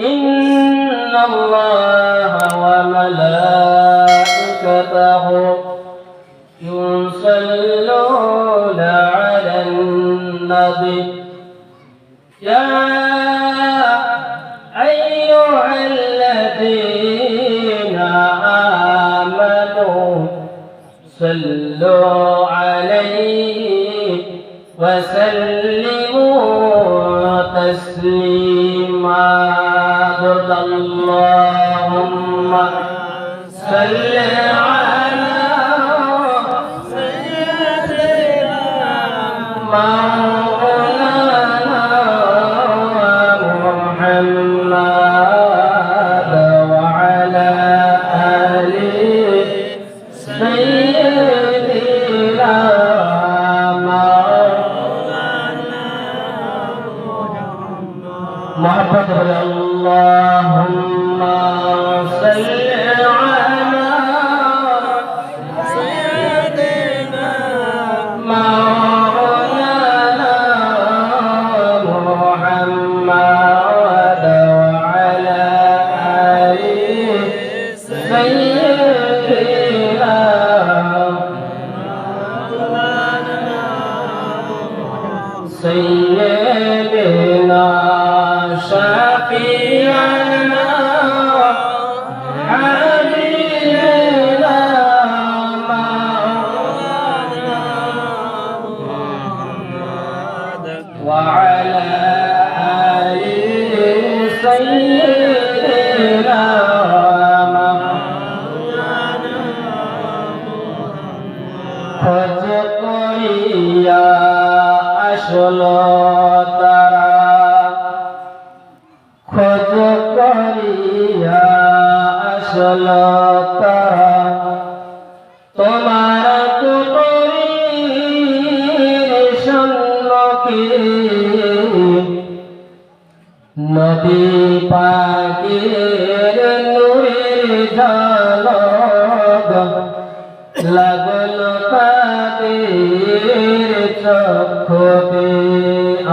إن الله مولانا আসল তারা। খোঁজ করিয়া আসল তারা। তোমার নদী পাকের নূরের ঝলক লাগল তাদের চক্ষুতে।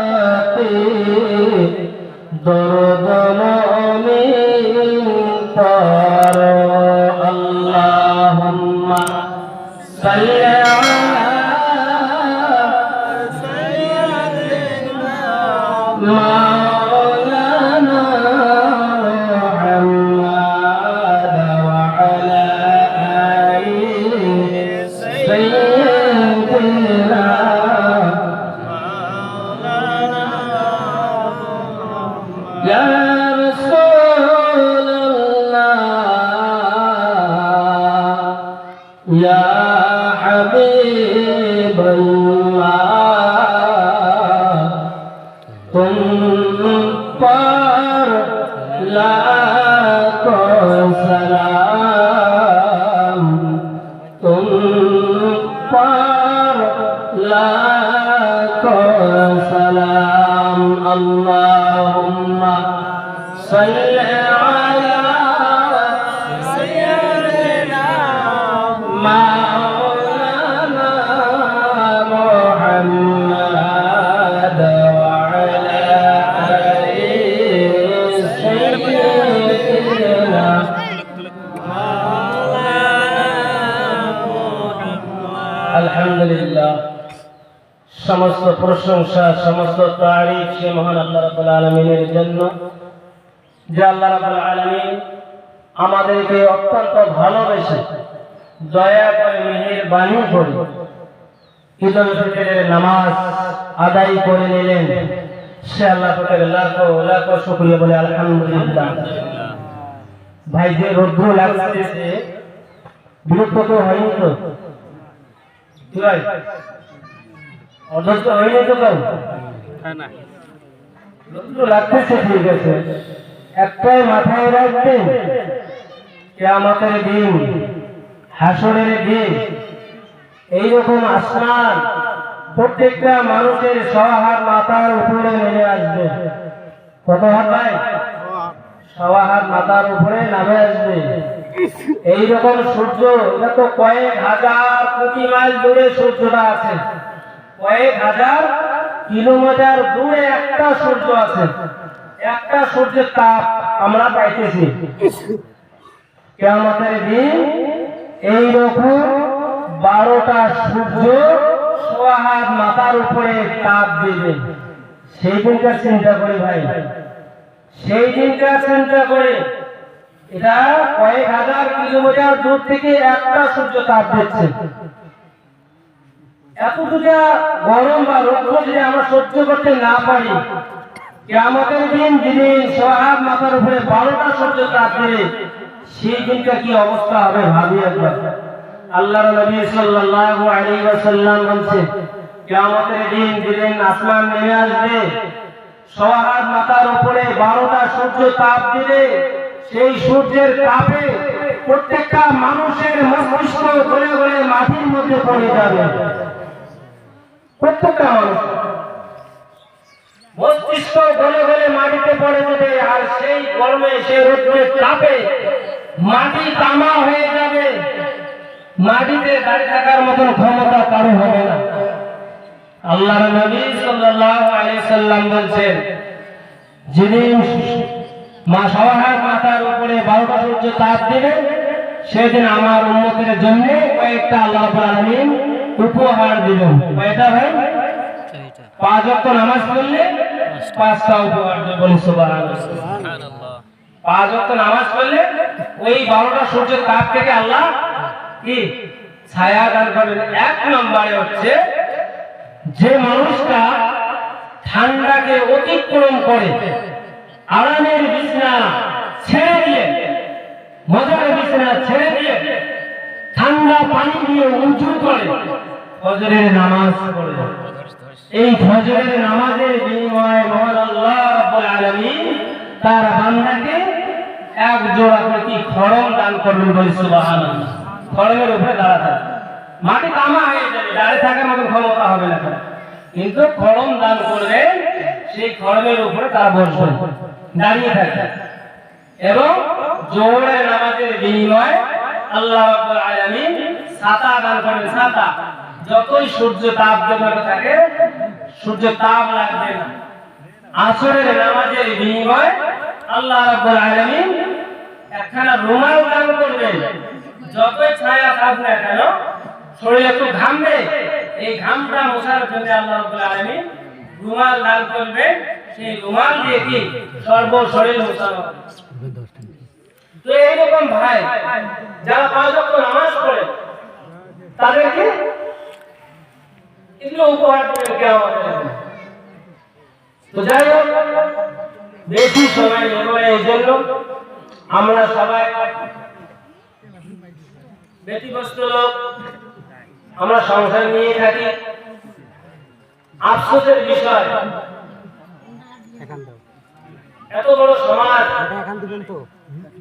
মহাপাতে দরদ মমিন পর। সাল্লি يا حبيب الله. সমস্ত প্রশংসা, সমস্ত তারিফ সে মহান আল্লাহ রাব্বুল আলমিনের জন্য। যে আল্লাহ রাব্বুল আলমিন আমাদেরকে অত্যন্ত ভালোবেসে দয়া করে মেহেরবানি করে ঈদুল ফিতরের নামাজ আদায় করে নিলেন। সে আল্লাহ পাকের লাখো লাখো শুকরিয়া বলে আলহামদুলিল্লাহ। ভাই, যে রৌদ্র লাগছে, বিরক্ত তো হয়নি তো? কি লাগতেছে ঠিক আছে একটাই মাথায় কেয়ামতের দিন হাসরের দিন এইরকম আসমান প্রত্যেকটা মানুষের সহার মাথার উপরে নেমে আসবে। কত হাত ভাই? হাত মাথার উপরে নামে আসবে। এইরকম সূর্য এটা তো কয়েক হাজার কোটি মাইল দূরে সূর্যটা আছে। কয়েক হাজার কিলোমিটার দূরে একটা সূর্য আছে। একটা সূর্যের তাপ আমরা পাইতেছি। কেমতের দিন এইরকম বারোটা সূর্য সোহার মাথার উপরে তাপ দিবে। সেই দিনকার চিন্তা করি ভাই? সেই দিনকার চিন্তা করে? এটা কয়েক হাজার কিলোমিটার দূর থেকে একটা সূর্য তাপ দিচ্ছে। এতটুকু গরম বা রৌদ্র যদি আমরা সহ্য করতে না পারি আমাদের দিন যেদিন সোহাব মাথার উপরে বারোটা সূর্য তাপ দেবে, সেই দিনটা কি অবস্থা হবে ভাবি একবার। আল্লাহ নবী সাল্লাল্লাহু আলাইহি ওয়াসাল্লাম বলছেন কিয়ামতের দিন যেদিন আসমান নেমে আসবে সোহাব মাথার উপরে বারোটা সূর্য তাপ দিবে, সেই সূর্যের তাপে প্রত্যেকটা মানুষের মস্তিষ্ক গলে গলে মাটির মধ্যে পড়ে যাবে। প্রত্যেকটা মানুষ। মস্তিষ্ক গলে গলে মাটিতে পড়ে যাবে, আর সেই গরমে তাপে মাটি তামা হয়ে যাবে। মাটিতে দাঁড়িয়ে থাকার মতন ক্ষমতা কারও হবে না। নবী সাল্লাল্লাহু আলাইহি সাল্লাম যেদিন মা মাথার উপরে বারোটা সূর্য তাপ দিবে, সেদিন আমার উন্নতির জন্য কয়েকটা আল্লাহ আলামিন উপহার দিবেন কয়টা ভাই? পাঁচ ওয়াক্ত নামাজ পড়লে পাঁচটা উপহার দেবেন সুবহানাল্লাহ। পাঁচ ওয়াক্ত নামাজ পড়লে ওই বারোটা সূর্যের তাপ থেকে আল্লাহ কি? ছায়া দান করবেন। এক নম্বরে হচ্ছে যে মানুষটা ঠান্ডাকে অতিক্রম করে আরামের বিছনা ছেড়ে দিয়ে মজার বিছনা ছেড়ে দিয়ে ঠান্ডা পানি দিয়ে উঁচু করে ফজরের নামাজ পড়ে। এই ফজরের নামাজের বিনিময়ে মহান আল্লাহ রাব্বুল আলামিন তার বান্দাকে এক জোড়া কি খড়ম দান করবেন বলে সুবহানাল্লাহ। খড়মের উপরে দাঁড়া থাকে। মাটি তামা হয়ে যাবে দাঁড়িয়ে থাকার মতো ক্ষমতা হবে না কিন্তু খড়ম দান করবে সেই খড়মের উপরে তারা বসবে। দাঁড়িয়ে থাকে এবং জোহরের নামাজের বিনিময়ে আল্লাহ রাব্বুল আলামিন ছাতা দান করবেন ছাতা। যতই সূর্য তাপ জমাতে থাকে, সূর্য তাপ লাগবে না। আসরের নামাজের বিনিময়ে আল্লাহ রাব্বুল আলামিন একখানা রুমাল দান করবেন। যতই ছায়া থাক না কেন, শরীর একটু ঘামবে। এই ঘামটা মোছার জন্য আল্লাহ রাব্বুল আলামিন রুমাল দান করবেন। সেই রুমাল দিয়ে কি সর্ব শরীর হবে। তো এইরকম ভাই যারা পাঁচ ওয়াক্ত নামাজ পড়ে তাদেরকে এগুলো উপহার দেবে কে আমাদের তো যাই হোক বেশি সময় নেব এই জন্য আমরা সবাই ব্যতিগ্রস্ত লোক আমরা সংসার নিয়ে থাকি। আফসোসের বিষয় এত বড় সমাজ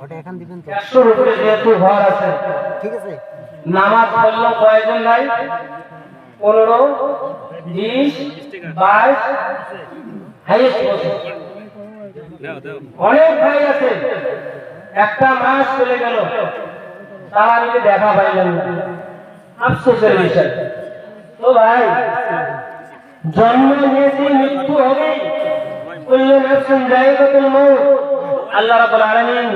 ওটা এখান দিবেন তো। ওটা এখান দিবেন তো একশোর উপরে যেহেতু ঘর আছে ঠিক আছে? নামাজ পড়ল নাই হাইয়েস্ট অনেক ভাই আছে একটা মাস চলে গেল তারা আমাকে দেখা পাইলেন না। আফসোসের বিষয়। তো ভাই জন্ম নিয়েছি মৃত্যু হবে নাফসিন যায়িকাতুল মউত আল্লাহ রাব্বুল আলামিন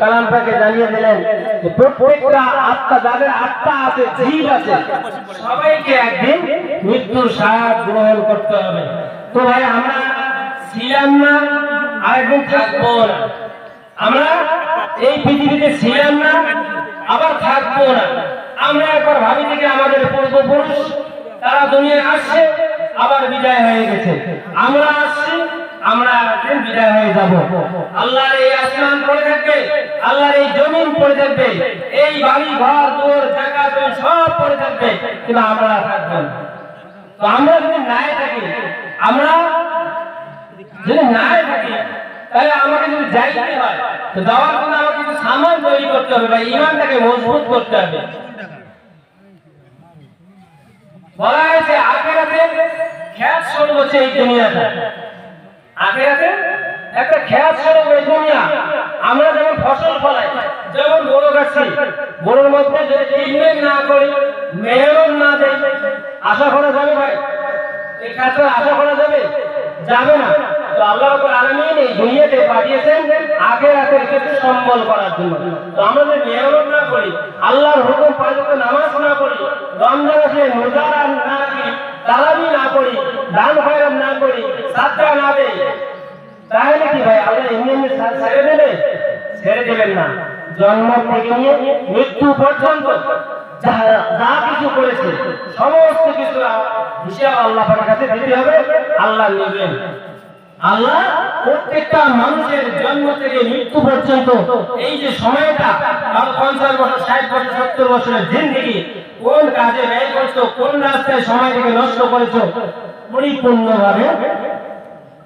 কালাম পাকে জানিয়ে দিলেন যে প্রত্যেকটা আত্মা, যাদের আত্মা আছে, জীব আছে, সবাইকে একদিন মৃত্যুর স্বাদ গ্রহণ করতে হবে। তো ভাই, আমরা ছিলাম না আরেকদিন থাকব না। আমরা এই পৃথিবীতে ছিলাম না, আবার থাকব না। আমরা একবার ভাবি থেকে আমাদের পূর্বপুরুষ, তারা দুনিয়ায় আসছে, আবার বিদায় হয়ে গেছে। আমরা আসছি আমরা একদিন বিদায় হয়ে যাব। আল্লাহর এই আসমান পড়ে থাকবে, আল্লাহর এই জমিন পড়ে থাকবে, এই বাড়ি, ঘর দোর জমি সব পড়ে থাকবে, কিন্তু আমরা থাকব তো আমরা যদি নাই থাকি, আমরা যদি নাই থাকি, তাহলে আমাকে যদি যাইতে হয়, তো যাওয়ার জন্য আমাকে কিছু সামান তৈরি করতে হবে বা ইমানটাকে মজবুত করতে হবে। বলা হয়েছে, আখেরাতে খ্যাত হচ্ছে এই দুনিয়াটা। আখেরাতে একটা স্বরূপ এই দুনিয়া, আমরা যেমন ফসল ফলাই, যেমন বড় গাছি বড়োর মধ্যে যদি ট্রিটমেন্ট না করি মেহরত না দেয় আশা করা যাবে ভাই? এই ক্ষেত্রে আশা করা যাবে? যাবে না। তো আল্লাহ রাব্বুল আলামিন এই দুনিয়াতে পাঠিয়েছেন আখিরাতের ক্ষেত্রে সম্বল করার জন্য। তো আমরা যদি মেহনত না করি, আল্লাহর হুকুম করে নামাজ না পড়ি, রমজান আসে রোজা না রাখি, তারাবি না করি, দান খয়রাত না করি সাদকা না দেই তাহলে কি ভাই আল্লাহ এমনি এমনি ছেড়ে দেবে? ছেড়ে দেবেন না। জন্ম থেকে নিয়ে মৃত্যু পর্যন্ত যা যা কিছু করেছে, সমস্ত কিছু হিসাব আল্লাহ কাছে দিতে হবে। আল্লাহ নেবেন। আল্লাহ প্রত্যেকটা মানুষের জন্ম থেকে মৃত্যু পর্যন্ত এই যে সময়টা আর পঞ্চাশ বছর, ষাট বছর, সত্তর বছরের জিন্দিগি, কোন কাজে ব্যয় করছ, কোন রাস্তায় সময়টাকে নষ্ট করেছ, পরিপূর্ণভাবে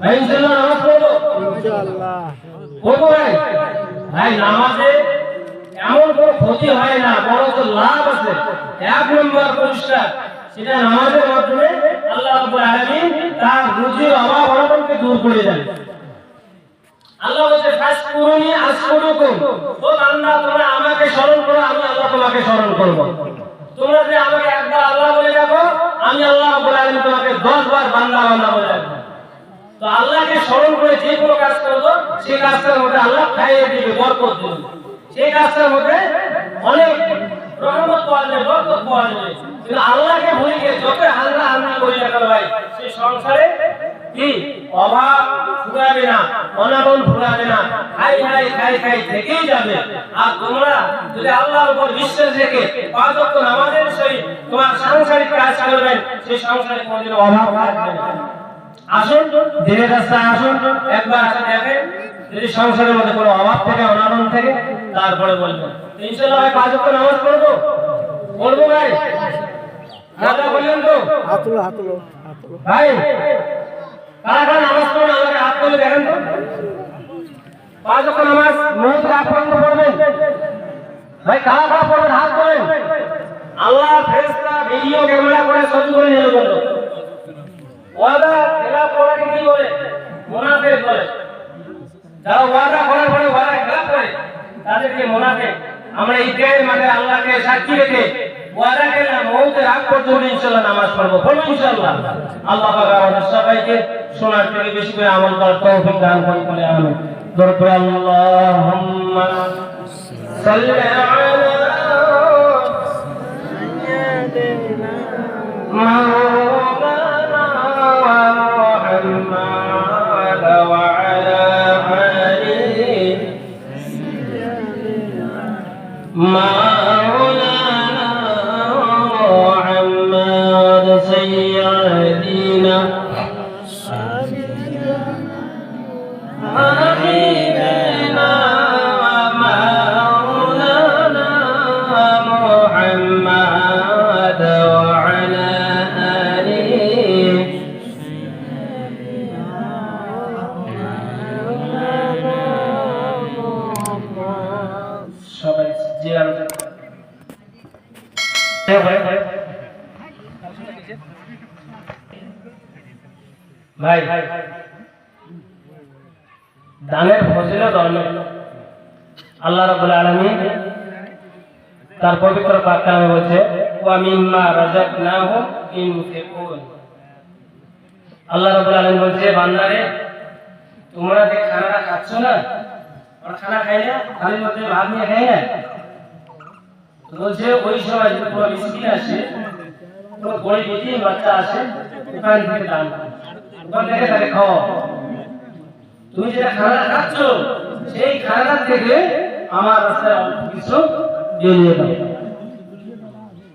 ভাই ইনশাআল্লাহ নামাজ পড়ব। পড়ব ভাই। ভাই নামাজে এমন কোনো ক্ষতি হয় না বরঞ্চ লাভ আছে। এক নম্বর সেটা নামাজের মাধ্যমে আল্লাহ রাব্বুল আলামিন তার রুজির অভাব অনটনকে দূর করে দেন। আল্লাহ বলছে ফাসকুরুনি আসকুরুকুম। ও বান্দা তোমরা আমাকে স্মরণ করো আমি আল্লাহ তোমাকে স্মরণ করব। তোমরা যে আমাকে একবার আল্লাহ বলে রাখো আমি আল্লাহ রাব্বুল আলামিন তোমাকে 10 বার বান্দা বান্দা বলে রাখব আল্লাহকে স্মরণ করে যে কাজ করব সেই কাজটার মধ্যে আল্লাহ খাইয়ে দিবে, বরকত দিবে। সেই কাজটার মধ্যে অনেক রহমত পাওয়া যাবে বরকত পাওয়া যাবে কিন্তু আল্লাহকে ভুলে গিয়ে যত হালকা হালকা করি না ভাই সেই সংসারে কি? অভাব ফুরাবে না অনাটন ফুরাবে না। খাই খাই খাই খাই, থেকেই যাবে। আর তোমরা যদি আল্লাহর উপর বিশ্বাস রেখে পাঁচ নামাজের সহিত তোমার সাংসারিক কাজ করবেন সেই সংসারে কোনোদিন অভাব থাকবে না। আসুন দিনের রাস্তায় আসুন একবার আসে দেখেন যদি সংসারের মধ্যে কোনো অভাব থেকে অনাটন থেকে তারপরে বলব ইনশাল্লাহ ভাই পাঁচ ওয়াক্ত নামাজ পড়ব? পড়ব ভাই? কথা বললেন তো। ভাই কারা কারা নামাজ পড়বেন আমাকে হাত তুলে দেখেন তো। পাঁচ নামাজ মুহূর্ত আগ পর্যন্ত পড়বেন। ভাই কারা কারা পড়বেন হাত তোলেন। আল্লাহ ফেরেশতা ভিডিও ক্যামেরা করে ছবি করে নিয়ে বলতো ওয়াদা খেলাফ পরে কি বলে মুনাফিক বলে যারা ওয়াদা করার পরে ওয়াদা খেলাফ করে, তাদেরকে মুনাফিক আমরা ঈদের মাঠে আল্লাহকে সাক্ষী রেখে ওয়াদা করলাম মৌতের আগ পর্যন্ত নামাজ পড়ব পড়ব ইনশাল্লাহ। আল্লাহ পাক আমাদের সবাইকে শোনার থেকে বেশি করে আমল করার তৌফিক দান করে বলে আমিন। দরকার আল্লাহুম্মা সাল্লি আলা My খাচ্ছ তুমি যেটা খানা খাচ্ছ সেই খানা থেকে আমার রাস্তায় কিছু বেরিয়ে দাও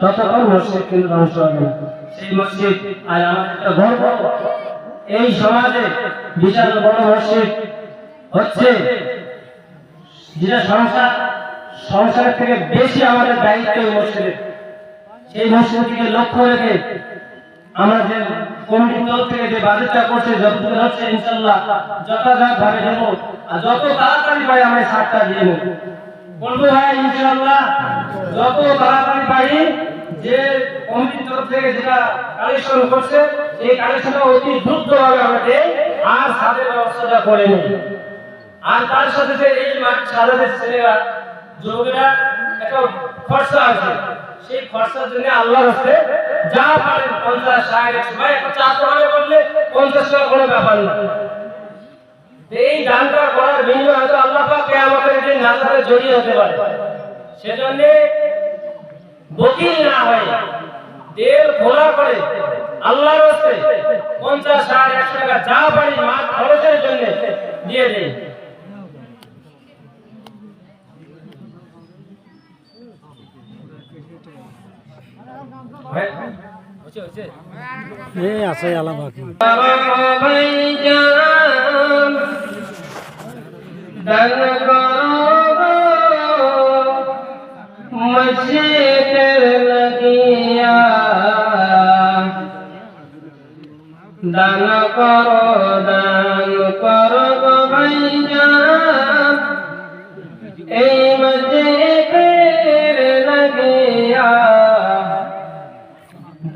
ততক্ষণ ধ্বংস হবে সেই মসজিদ আর গর্ব এই সমাজে বিশাল বড় মসজিদ হচ্ছে যেটা সংসার সংসারের থেকে বেশি আমাদের দায়িত্ব এই মসজিদের সেই মসজিদকে লক্ষ্য রেখে আমরা যে তরফ থেকে যে বাজেটটা করছে, যতটুকু হচ্ছে ইনশাল্লাহ যথাযথ ভাবে দেব আর যত তাড়াতাড়ি পাই আমরা এই সারটা দিয়ে নেব। বলব ভাই ইনশাল্লাহ যত তাড়াতাড়ি পাই যে কমিটির তরফ থেকে যেটা কালেকশন করছে, এই কালেকশনটা অতি দ্রুত ভাবে আমরা আর সাদের ব্যবস্থাটা করে নিই আর তার সাথে যে এই মাঠ ছেলেরা, যুবকেরা, একটা খরচা আছে। সেই খরচার জন্য আল্লাহ রাস্তে যা পারেন পঞ্চাশ, ষাট ভাই একটা চা দোকানে করলে পঞ্চাশ টাকা কোনো ব্যাপার না। এই দানটা করার বিনিময়ে হয়তো আল্লাহ পাক আমাদের যে নাজারে জড়িয়ে হতে পারে। সেজন্য বকিল না হয় দেল খোলা করে আল্লাহর রাস্তে পঞ্চাশ ষাট একশো টাকা যা পারি মাঠ খরচের জন্য দিয়ে দেয় এই আছে আলা বাকি দান কর দান কর ভাইজান। এই মসজিদের লাগিয়া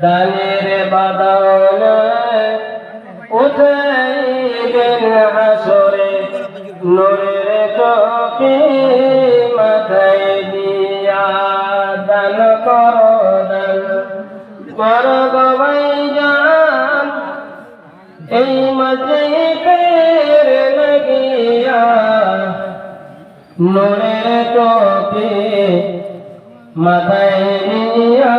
দানের এই মসজিদের লাগিয়া নূরের চোখে মাথায় দিয়া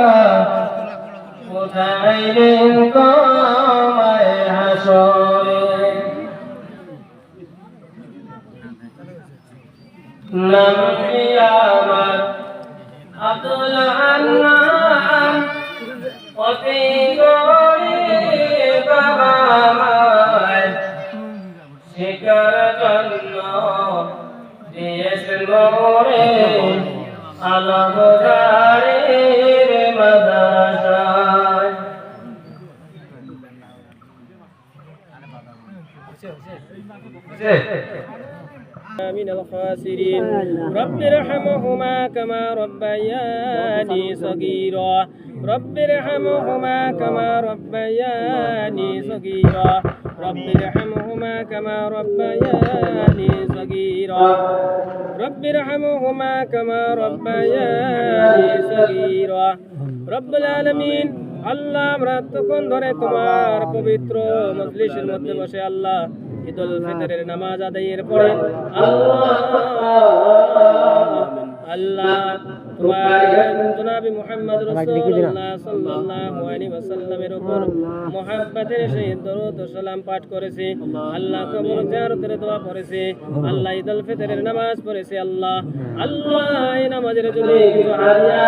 উঠাইলেন কমায় হাসরে। নাম দিয়েছেন মোরে আলম গাড়ির মাদাসায় من الخاسرين رب ارحمهما كما ربياني صغيرا رب ارحمهما كما ربياني صغيرا رب ارحمهما كما ربياني صغيرا رب ارحمهما كما ربياني صغيرا رب العالمين আল্লাহ আমরা তখন ধরে তোমার পবিত্র মজলিসের মধ্যে বসে আল্লাহ ঈদুল ফিতরের নামাজ আদায়ের পরে আল্লাহ আল্লাহ তোমার জনাবি মুহাম্মদ রাসূলুল্লাহ সাল্লাল্লাহু আলাইহি ওয়াসাল্লামের উপর। মুহাব্বতের সহিত দরুদ ও সালাম পাঠ করেছে। আল্লাহ। কবর জিয়ারতের দোয়া করেছে আল্লাহ। ঈদুল ফিতরের নামাজ পড়েছে আল্লাহ। আল্লাহ। এই নামাজের জন্য কিছু হাদিয়া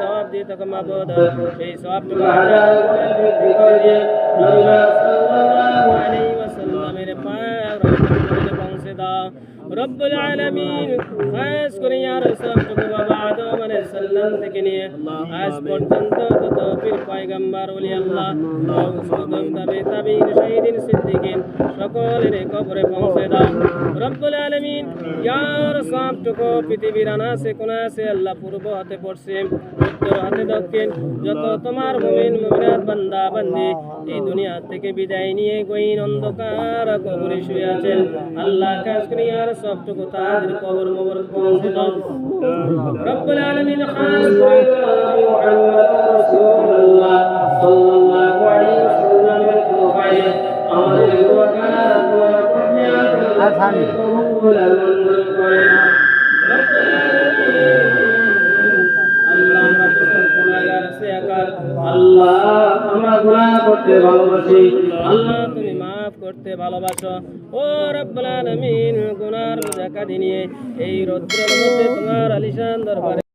সওয়াব দিয়ে তাকে মাবুদ। সেই সওয়াবটুকু হাজার বৃদ্ধি করে দিয়ে সাল্লাল্লাহু আলাইহি ওয়াসাল্লামের পাক রহমতের দাও। রব্বুল আলামিন খাস করে ইয়ার সবটুকু বাবা আদম সালাম থেকে নিয়ে আজ পর্যন্ত যত পীর পয়গম্বর, ওলি আল্লাহ তাবে তাবিন শহীদিন, সিদ্দিকিন সকলের কবরে পৌঁছে দাও। রব্বুল আলামিন ইয়ার সবটুকু পৃথিবীর আনাসে কোনাসে আল্লাহ পূর্ব হাতে পশ্চিম উত্তর হাতে দক্ষিণ, যত তোমার মুমিন, মুমিনাত, বান্দা, বান্দি এই দুনিয়া থেকে বিদায় নিয়ে গহীন অন্ধকার কবরে শুয়ে আছেন। আল্লাহ কাজ আর সবটুকু তাদের কবর মবর রব্বুল আলামিন আল্লাহ তুমি মাফ করতে ভালোবাসো। ও রব্বুল গুনার এই রৌদ্রের মধ্যে তোমার আলিশান দরবারে